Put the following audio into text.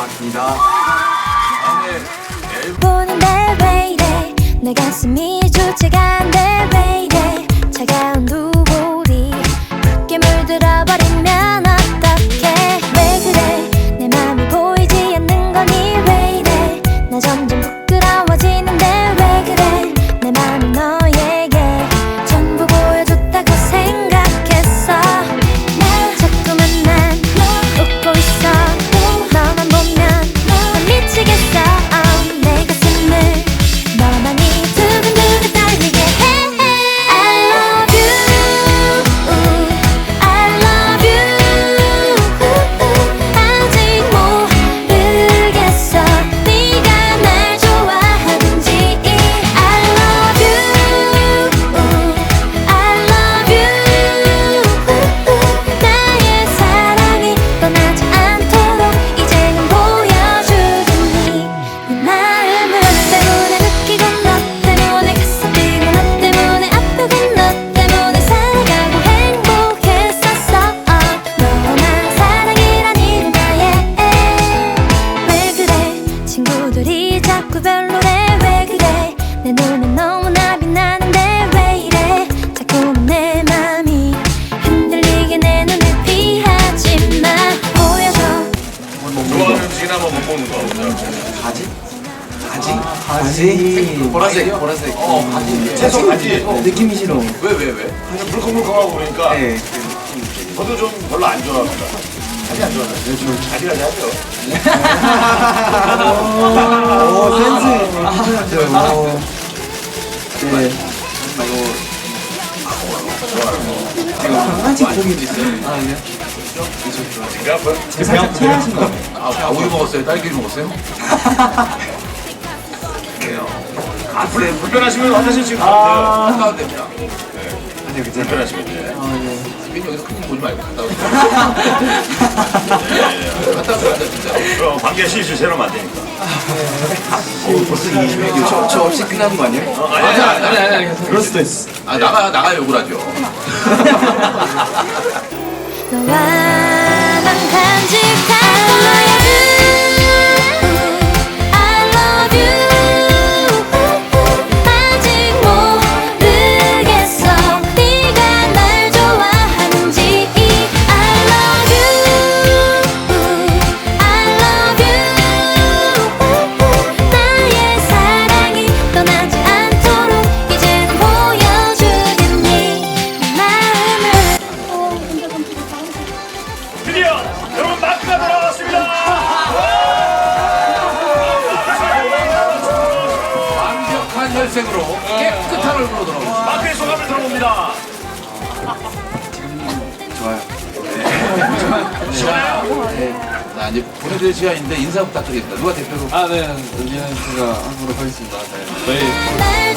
감사합니다. 보는데 왜 이래 내 가슴이 주체가 안 돼 왜 이래 차가운 두 볼이 굳게 물들어 버리면 어떡해? 왜 그래? 내 맘이 보이지 않는 거니 왜 이래 나점 자꾸 별로래 왜 그래 내 눈엔 너무나 빛나는데 왜 이래 자꾸만 내 맘이 흔들리게 내 눈을 피하지 마 보여줘 좋아하는 못 먹는 거. 바지? 바지? 바지? 보라색, 보라색. 어, 바지. 채소 바지. 느낌이 싫어. 왜, 왜, 왜? 그냥 물컹물컹하고 그러니까 네. 저도 좀 별로 안 좋아합니다. 바지 안 좋아해요. 저 자기라지 하죠. 오, 센스. 괜찮았어요. 네. 강아지 고기도 있어요. 아, 네. 그러니까 뭐 제가 체하신 거. 아, 우유 먹었어요? 딸기 먹었어요? 아, 불, 불편하시면 화장실 지금 돼요. 갔다 와도 됩니다. 아 니요, 괜찮아요. 불편하시면 돼. 아, 네. 스빈 여기서 큰일 보지 말고 갔다 오세요. 갔다 오세요, 진짜. 그럼 관계 실실 새로면 안 되니까. 벌써 20명. 저, 저 없이 끝나는 거 아니에요? 어, 아니, 아니, 아니, 아니, 아니. 그럴 수도 있어. 아, 나가, 나가 욕을 하죠. 너와 난 간직 완벽한 혈색으로 깨끗한 얼굴로 돌아오고 마크의 소감을 들어봅니다. 좋아요. 시원해요? 자, 이제 보내드릴 시간인데 인사 부탁드리겠습니다. 누가 대표로? 아, 네. 미안, 제가 함부로 하겠습니다. 네. 저희 날